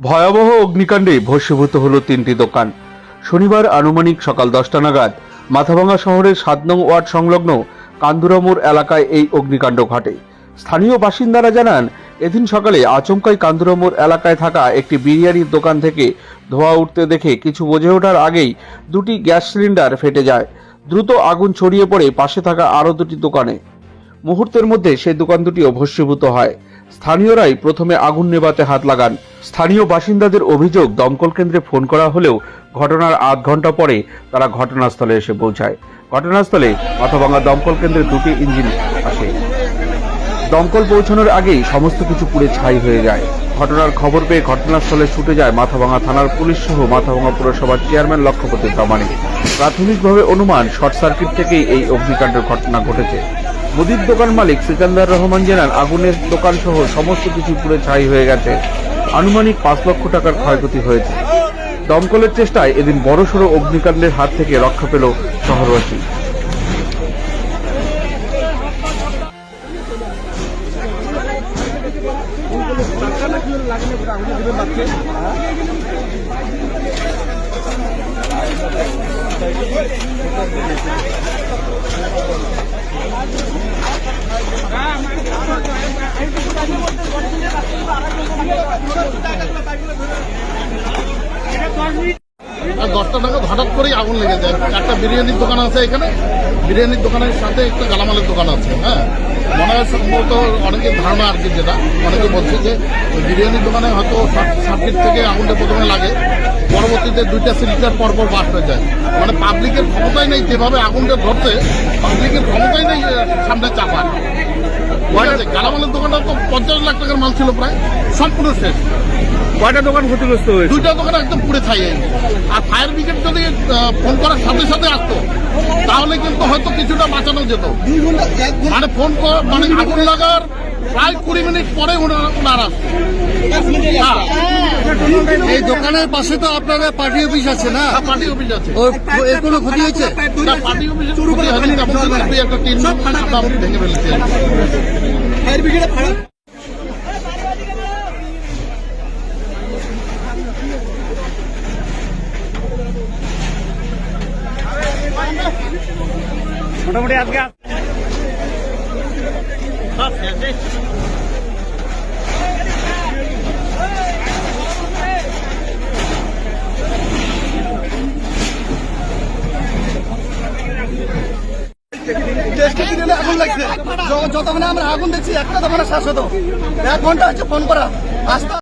ভয়াবহ অগ্নিকাণ্ডে ভস্মীভূত হলো তিনটি দোকান। শনিবার আনুমানিক সকাল দশটা নাগাদ মাথাভাঙা শহরের সাত নং ওয়ার্ড সংলগ্ন কান্দুরামোড় এলাকায় এই অগ্নিকাণ্ড ঘটে। স্থানীয় বাসিন্দারা জানান, এদিন সকালে আচমকাই কান্দুরামোড় এলাকায় থাকা একটি বিরিয়ানির দোকান থেকে ধোয়া উঠতে দেখে কিছু বোঝে ওঠার আগেই দুটি গ্যাস সিলিন্ডার ফেটে যায়। দ্রুত আগুন ছড়িয়ে পড়ে পাশে থাকা আরও দুটি দোকানে। মুহূর্তের মধ্যে সেই দোকান দুটিও ভস্মীভূত হয়। স্থানীয়রাই প্রথমে আগুন নেভাতে হাত লাগান। স্থানীয় বাসিন্দাদের অভিযোগ, দমকল কেন্দ্রে ফোন করা হলেও ঘটনার আধ ঘণ্টা পরে তারা ঘটনাস্থলে এসে পৌঁছায়। ঘটনাস্থলে মাথাভাঙা দমকল কেন্দ্রে দুটি ইঞ্জিন আসে। দমকল পৌঁছানোর আগেই সমস্ত কিছু পুড়ে ছাই হয়ে যায়। ঘটনার খবর পেয়ে ঘটনাস্থলে ছুটে যায় মাথাভাঙা থানার পুলিশ সহ মাথাভাঙা পুরসভার চেয়ারম্যান লক্ষ্যপতি প্রামাণিক। প্রাথমিকভাবে অনুমান শর্ট সার্কিট থেকেই এই অগ্নিকাণ্ডের ঘটনা ঘটেছে। মুদির দোকান মালিক সিকান্দার রহমান জানান, আগুনের দোকান সহ সমস্ত কিছু পুড়ে ছাই হয়ে গেছে। আনুমানিক পাঁচ লক্ষ টাকার ক্ষয়ক্ষতি হয়েছে। দমকলের চেষ্টায় এদিন বড়সড় অগ্নিকাণ্ডের হাত থেকে রক্ষা পেল শহরবাসী। আর দশটা নাগাদ হঠাৎ করেই আগুন লেগে যায়। একটা বিরিয়ানির দোকান আছে এখানে। বিরিয়ানির দোকানের সাথে একটা গালামালের দোকান আছে হ্যাঁ। মনে হয় সম্ভবত অনেকের ধারণা আর কি যেটা। অনেকে বলছে যে বিরিয়ানির দোকানে হয়তো সার্কিট থেকে আগুনটা প্রথমে লাগে। পরবর্তীতে দুইটা সিলিন্ডার পরপর বাস্ট হয়ে যায়। মানে পাবলিকের ক্ষমতাই নেই যেভাবে আগুনটা ধরছে পাবলিকের ক্ষমতাই নেই সামনে চাপার গালামালের দোকানটা তো পঞ্চাশ লাখ টাকার মাল ছিল প্রায় সম্পূর্ণ শেষ। কয়টা দোকান ক্ষতিগ্রস্ত হয়েছে? দুইটা দোকান একদম পুড়ে ছাই আর ফায়ার ব্রিগেড যদি ফোন করার সাথে সাথে আসতো তাহলে কিন্তু হয়তো কিছুটা বাঁচানো যেত। মানে ফোন কর মানে আগুন লাগার প্রায় কুড়ি মিনিট পরে ওনারা ওনারা আসতো। হ্যাঁ, এই দোকানের পাশে তো আপনাদের পার্টি অফিস আছে না? হ্যাঁ, পার্টি অফিস আছে। ও এর কোনো ক্ষতি হয়েছে? পার্টি অফিসে একটা ভেঙে ফেলেছি। মোটামুটি আজকে আগুন লাগছে। যতক্ষণ আমরা আগুন দেখছি, একটা দোকানে শ্বাস এক ঘণ্টা হচ্ছে ফোন করা। আস্তে